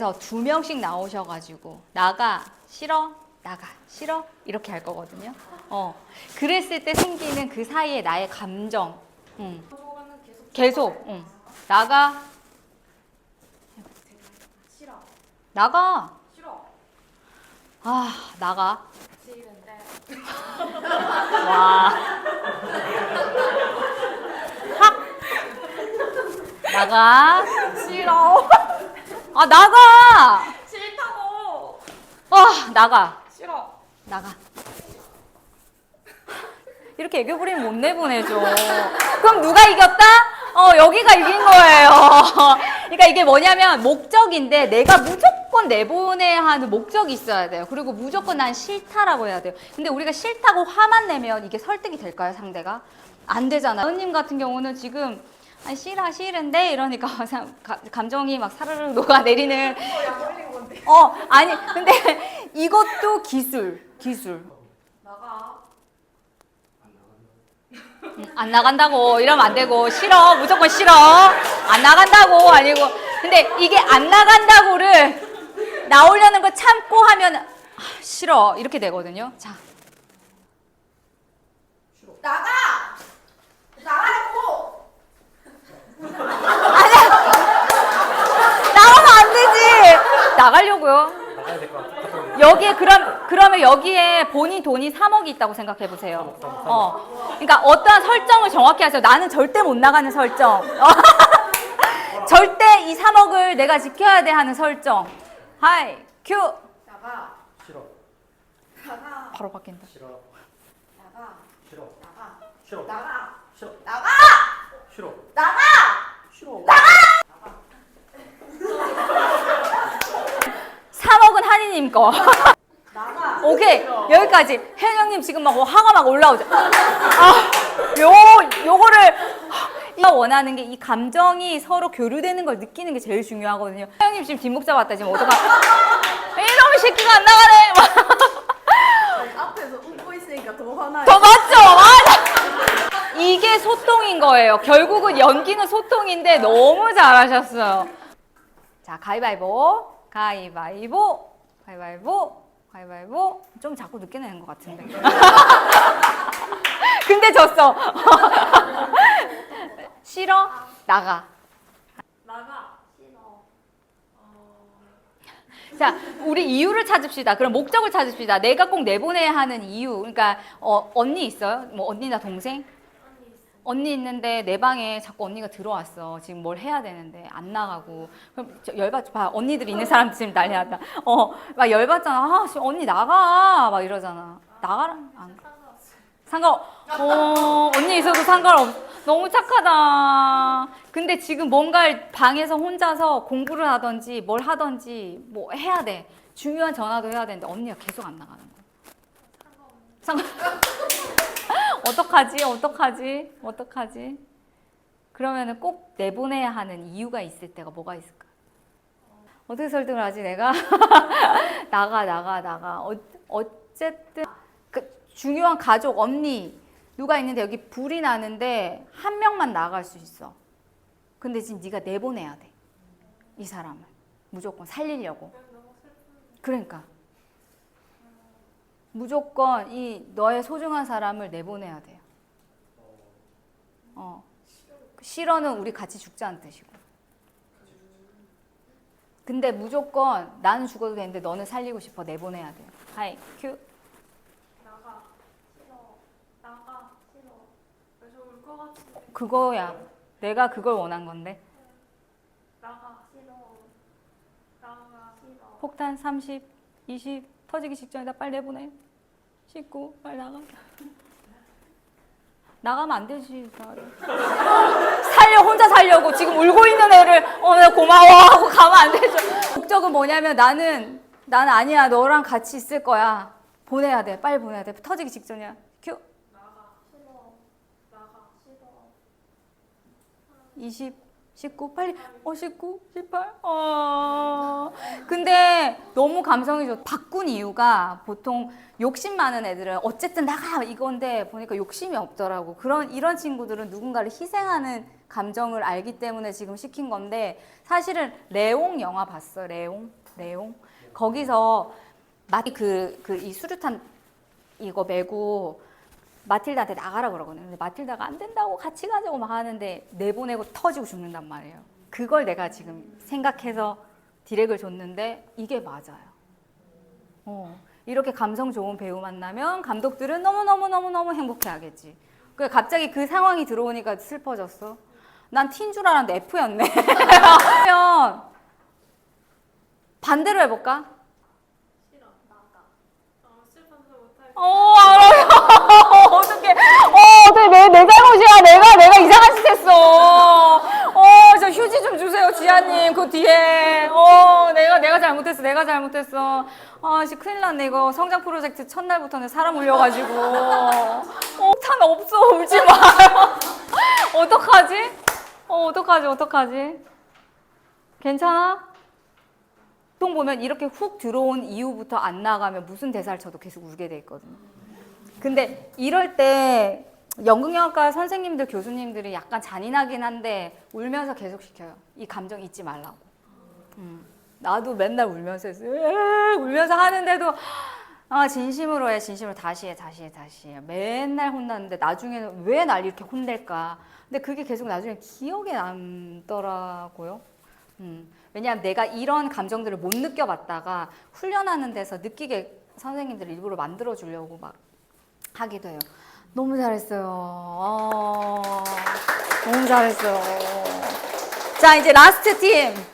그래서 두 명씩 나오셔가지고 나가 싫어 나가 싫어 이렇게 할 거거든요. 어 그랬을 때 생기는 그 사이에 나의 감정, 응. 계속 응. 나가 싫어. 나가 싫어. 아 나가 싫은데. 와 확 나가 싫어. 아 나가 싫다고. 아 나가 싫어. 나가. 이렇게 애교 부리면 못 내보내죠. 그럼 누가 이겼다? 어, 여기가 이긴 거예요. 그러니까 이게 뭐냐면 목적인데 내가 무조건 내보내야 하는 목적이 있어야 돼요. 그리고 무조건 난 싫다라고 해야 돼요. 근데 우리가 싫다고 화만 내면 이게 설득이 될까요, 상대가? 안 되잖아요. 언님 같은 경우는 지금 아, 싫어, 싫은데? 이러니까 참 가- 감정이 막 사르르 녹아내리는. 어, 아니, 근데 이것도 기술, 기술. 안 나간다고. 이러면 안 되고. 싫어 무조건 싫어. 안 나간다고. 아니고. 근데 이게 안 나간다고를 나오려는 걸 참고 하면 아, 싫어. 이렇게 되거든요. 자 나가. 나가라고. 나가면 안 되지 나가려고요 나가야 될 것 같아. 여기에 그럼 그러면 여기에 본인 돈이 3억이 있다고 생각해 보세요 어 그러니까 어떠한 설정을 정확히 하세요 나는 절대 못 나가는 설정 절대 이 3억을 내가 지켜야 돼 하는 설정 하이 큐 나가. 싫어. 나가. 바로 바뀐다 싫어. 나가. 싫어. 나가. 싫어. 나가. 싫어. 나가. 싫어. 나가. 싫어. 3억 은 한이님 거. 오케이 여기까지. 혜영님 지금 막 화가 막 올라오죠. 아요 요거를 이가 원하는 게 이 감정이 서로 교류되는 걸 느끼는 게 제일 중요하거든요. 혜영님 지금 뒷목 잡았다 지금 어떡하 이놈의 새끼가 안 나가네! 막. 앞에서 웃고 있으니까 더 화나요. 더 맞죠? 맞아! 이게 소통인 거예요. 결국은 연기는 소통인데 너무 잘하셨어요. 자 가위바위보. 가위바위보 가위바위보 가위바위보 좀 자꾸 늦게 내는 것 같은데 근데 졌어 싫어 나가 나가. 싫어. 자, 우리 이유를 찾읍시다. 그럼 목적을 찾읍시다. 내가 꼭 내보내야 하는 이유. 그러니까 어, 언니 있어요? 뭐 언니나 동생? 언니 있는데 내 방에 자꾸 언니가 들어왔어. 지금 뭘 해야 되는데 안 나가고. 그럼 저 열받 봐. 언니들이 있는 사람들 지금 난리 났다. 어, 막 열받잖아. 아, 씨, 언니 나가. 막 이러잖아. 나가라. 안 가. 상관 어, 언니 있어도 상관없. 너무 착하다. 근데 지금 뭔가 방에서 혼자서 공부를 하든지 뭘 하든지 뭐 해야 돼. 중요한 전화도 해야 되는데 언니가 계속 안 나가는 거야. 상관. 어떡하지? 어떡하지? 어떡하지? 그러면은 꼭 내보내야 하는 이유가 있을 때가 뭐가 있을까? 어떻게 설득을 하지 내가? 나가 나가 나가. 어, 어쨌든 그 중요한 가족 언니 누가 있는데 여기 불이 나는데 한 명만 나갈 수 있어. 근데 지금 네가 내보내야 돼. 이 사람을 무조건 살리려고. 그러니까 무조건 이 너의 소중한 사람을 내보내야 돼요. 어. 싫어는 우리 같이 죽자는 뜻이고. 근데 무조건 나는 죽어도 되는데 너는 살리고 싶어 내보내야 돼요. 하이 큐. 나가. 싫어. 나가. 싫어. 그래서 울것 같은데. 그거야. 내가 그걸 원한 건데. 나가. 싫어. 나가. 싫어. 폭탄 30, 20 터지기 직전이다. 빨리 내보내. 19 빨리 나가. 나가면 안 되지. 살려 혼자 살려고 지금 울고 있는 애를 어나 고마워 하고 가면 안 되죠. 목적은 뭐냐면 나는 나는 아니야 너랑 같이 있을 거야. 보내야 돼. 빨리 보내야 돼. 터지기 직전이야. 큐. 나가. 싫어. 나가. 싫어. 20, 19, 빨리, 어, 19, 18, 어. 근데 너무 감성이 좋, 바꾼 이유가 보통 욕심 많은 애들은 어쨌든 나가! 이건데 보니까 욕심이 없더라고. 그런, 이런 친구들은 누군가를 희생하는 감정을 알기 때문에 지금 시킨 건데 사실은 레옹 영화 봤어 레옹 레옹 거기서 마티 그그 이 수류탄 이거 메고 마틸다한테 나가라 그러거든요. 근데 마틸다가 안 된다고 같이 가자고 막 하는데 내보내고 터지고 죽는단 말이에요. 그걸 내가 지금 생각해서 디렉을 줬는데 이게 맞아요. 어, 이렇게 감성 좋은 배우 만나면 감독들은 너무너무너무너무 행복해 하겠지. 그 갑자기 그 상황이 들어오니까 슬퍼졌어. 난 T인 줄 알았는데 F였네. 반대로 해볼까? 싫어. 나가. 어, 슬퍼서 못할. 어, 알아요. 어떡해. 어, 어떡해. 내, 내 잘못이야. 내가, 내가 이상한 짓 했어. 어, 저 휴지 좀 주세요, 지아님. 그 뒤에. 어, 내가, 내가 잘못했어. 내가 잘못했어. 아, 씨, 큰일 났네. 이거 성장 프로젝트 첫날부터는 사람 울려가지고. 어, 탄 없어. 울지 마요. 어떡하지? 어, 어떡하지? 어떡하지? 괜찮아? 보통 보면 이렇게 훅 들어온 이후부터 안 나가면 무슨 대사를 쳐도 계속 울게 돼 있거든요. 근데 이럴 때 연극영화과 선생님들 교수님들이 약간 잔인하긴 한데 울면서 계속 시켜요. 이 감정 잊지 말라고. 음, 나도 맨날 울면서 울면서 하는데도 아 진심으로 해, 진심으로 다시 해, 다시 해, 다시 해. 맨날 혼났는데 나중에는 왜 날 이렇게 혼낼까? 근데 그게 계속 나중에 기억에 남더라고요. 음, 왜냐하면 내가 이런 감정들을 못 느껴봤다가 훈련하는 데서 느끼게 선생님들 일부러 만들어 주려고 막 하기도 해요. 너무 잘했어요. 아, 너무 잘했어요. 자, 이제 라스트 팀.